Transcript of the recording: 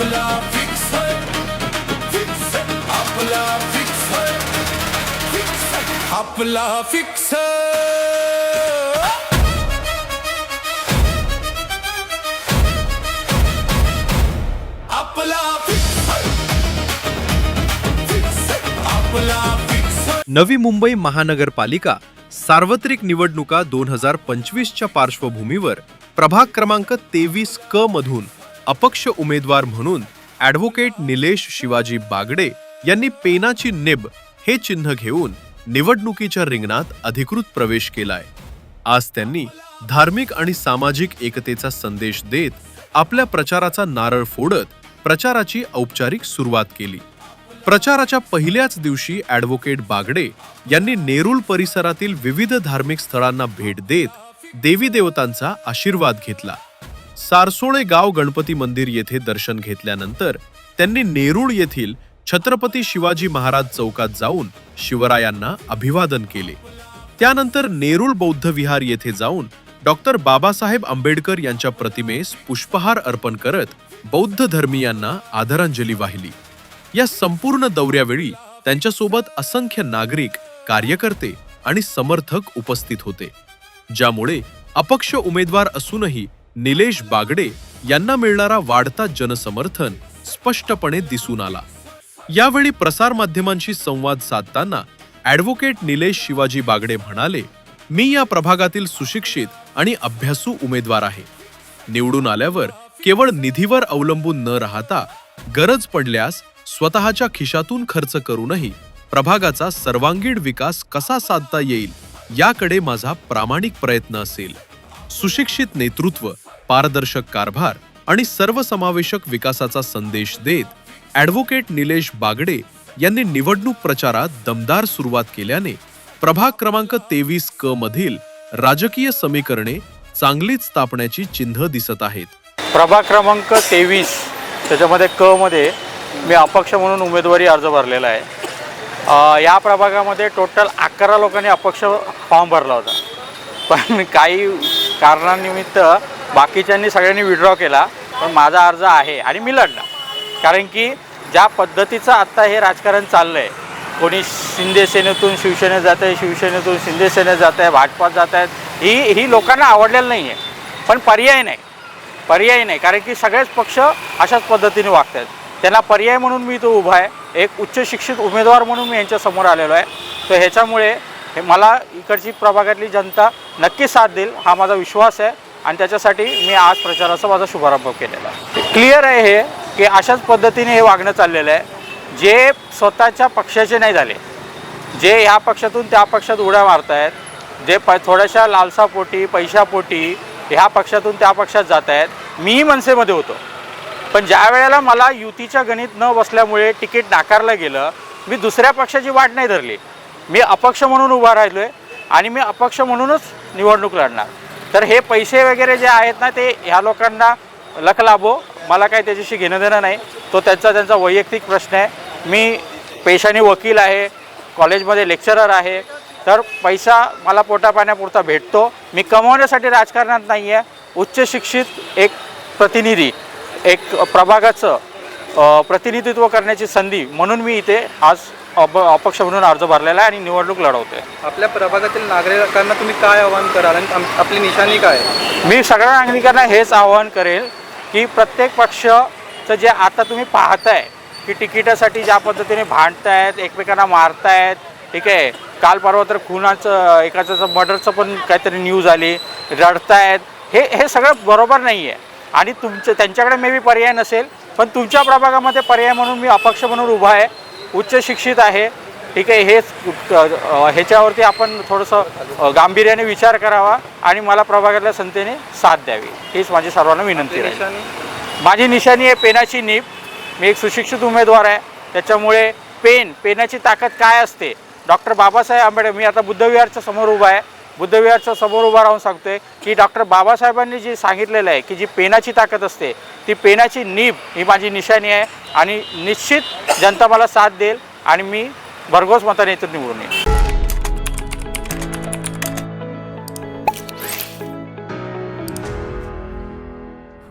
आपला फिक्स है फिक्स आपला फिक्स है फिक्स आपला फिक्स नवी मुंबई महानगरपालिका सार्वत्रिक निवडणुका दोन हजार पंचवीसच्या पार्श्वभूमीवर प्रभाग क्रमांक तेवीस क मधून अपक्ष उमेदवार म्हणून ॲडव्होकेट निलेश शिवाजी बागडे यांनी पेनाची निब हे चिन्ह घेऊन निवडणुकीच्या रिंगणात अधिकृत प्रवेश केलाय. आज त्यांनी धार्मिक आणि सामाजिक एकतेचा संदेश देत आपल्या प्रचाराचा नारळ फोडत प्रचाराची औपचारिक सुरुवात केली. प्रचाराच्या पहिल्याच दिवशी ॲडव्होकेट बागडे यांनी नेरुल परिसरातील विविध धार्मिक स्थळांना भेट देत देवी देवतांचा आशीर्वाद घेतला. सारसोळे गाव गणपती मंदिर येथे दर्शन घेतल्यानंतर त्यांनी नेरुळ येथील छत्रपती शिवाजी महाराज चौकात जाऊन शिवरायांना अभिवादन केले. त्यानंतर नेरुळ बौद्ध विहार येथे जाऊन डॉक्टर बाबासाहेब आंबेडकर यांच्या प्रतिमेस पुष्पहार अर्पण करत बौद्ध धर्मीयांना आदरांजली वाहिली. या संपूर्ण दौऱ्यावेळी त्यांच्यासोबत असंख्य नागरिक कार्यकर्ते आणि समर्थक उपस्थित होते. ज्यामुळे अपक्ष उमेदवार असूनही निलेश बागडे यांना मिळणारा वाढता जनसमर्थन स्पष्टपणे दिसून आला. यावेळी प्रसारमाध्यमांशी संवाद साधताना ॲडव्होकेट निलेश शिवाजी बागडे म्हणाले मी या प्रभागातील सुशिक्षित आणि अभ्यासू उमेदवार आहे. निवडून आल्यावर केवळ निधीवर अवलंबून न राहता गरज पडल्यास स्वतःच्या खिशातून खर्च करूनही प्रभागाचा सर्वांगीण विकास कसा साधता येईल याकडे माझा प्रामाणिक प्रयत्न असेल. सुशिक्षित नेतृत्व पारदर्शक कारभार आणि सर्वसमावेशक विकासाचा संदेश देत ॲडव्होकेट निलेश बागडे यांनी निवडणूक प्रचारात दमदार सुरुवात केल्याने प्रभाग क्रमांक तेवीस क मधील राजकीय समीकरणे चांगलीच तापण्याची चिन्ह दिसत आहेत. प्रभाग क्रमांक तेवीस त्याच्यामध्ये क मध्ये मी अपक्ष म्हणून उमेदवारी अर्ज भरलेला आहे. या प्रभागामध्ये टोटल अकरा लोकांनी अपक्ष फॉर्म भरला होता. पण काही कारणानिमित्त बाकीच्यांनी सगळ्यांनी विड्रॉ केला पण माझा अर्ज आहे आणि मी लढला कारण की ज्या पद्धतीचं आत्ता हे राजकारण चाललं आहे कोणी शिंदे सेनेतून शिवसेनेत जात आहे शिवसेनेतून शिंदे सेनेत जात आहे भाजपात जात आहेत ही ही लोकांना आवडलेलं नाही आहे पण पर्याय नाही. पर्याय नाही. कारण की सगळेच पक्ष अशाच पद्धतीने वागत आहेत त्यांना पर्याय म्हणून मी तो उभा आहे. एक उच्च शिक्षित उमेदवार म्हणून मी यांच्यासमोर आलेलो आहे. तर ह्याच्यामुळे हे मला इकडची प्रभागातली जनता नक्की साथ देईल हा माझा विश्वास आहे आणि त्याच्यासाठी मी आज प्रचाराचा माझा शुभारंभ केलेला आहे. क्लिअर आहे हे की अशाच पद्धतीने हे वागणं चाललेलं आहे. जे स्वतःच्या पक्षाचे नाही झाले जे ह्या पक्षातून त्या पक्षात उड्या मारतायत जे प थोड्याशा लालसापोटी पैशापोटी ह्या पक्षातून त्या पक्षात जात आहेत मीही मनसेमध्ये होतो. पण ज्या वेळेला मला युतीच्या गणित न बसल्यामुळे तिकीट नाकारलं गेलं मी दुसऱ्या पक्षाची वाट नाही धरली. मी अपक्ष म्हणून उभा राहिलो आहे आणि मी अपक्ष म्हणूनच निवडणूक लढणार. तर हे पैसे वगैरे जे आहेत ना ते ह्या लोकांना लख लाभो. मला काही त्याच्याशी घेणं देणं नाही. तो त्यांचा त्यांचा वैयक्तिक प्रश्न आहे. मी पेशाने वकील आहे कॉलेजमध्ये लेक्चरर आहे. तर पैसा मला पोटापाण्यापुरता भेटतो. मी कमवण्यासाठी राजकारणात नाही आहे उच्च शिक्षित एक प्रतिनिधी एक प्रभागाचं प्रतिनिधित्व करण्याची संधी म्हणून मी इथे आज अप अपक्ष म्हणून अर्ज भरलेला आहे आणि निवडणूक लढवतोय. आपल्या प्रभागातील नागरिकांना तुम्ही काय आवाहन कराल आणि आम- आपली निशाणी काय आहे? मी सगळ्या नागरिकांना हेच आवाहन करेल की प्रत्येक पक्षचं जे आता तुम्ही पाहताय की तिकिटासाठी ज्या पद्धतीने भांडतायत एकमेकांना मारतायत ठीक आहे? काल परवा तर खुनाचं एकाचं मर्डरचं पण काहीतरी न्यूज आली. रडतायत. हे हे सगळं बरोबर नाही आहे आणि तुमचं त्यांच्याकडे मे बी पर्याय नसेल पण तुमच्या प्रभागामध्ये पर्याय म्हणून मी अपक्ष म्हणून उभा आहे. उच्च शिक्षित आहे. ठीक आहे हेच ह्याच्यावरती आपण थोडंसं गांभीर्याने विचार करावा आणि मला प्रभागातल्या संस्थेने साथ द्यावी. हीच माझी सर्वांना विनंती आहे माझी निशाणी आहे पेनाची नीप. मी एक सुशिक्षित उमेदवार आहे. त्याच्यामुळे पेन पेनाची ताकद काय असते? डॉक्टर बाबासाहेब आंबेडकर मी आता बुद्धविहारच्या समोर उभा आहे. बुद्धविहारच्या समोर उभा राहून सांगतोय की डॉक्टर बाबासाहेबांनी जे सांगितलेलं आहे की जी पेनाची ताकद असते ती पेनाची नीब ही माझी निशाणी आहे आणि निश्चित जनता मला साथ देईल आणि मी भरघोस मताने इथून निवडून येईल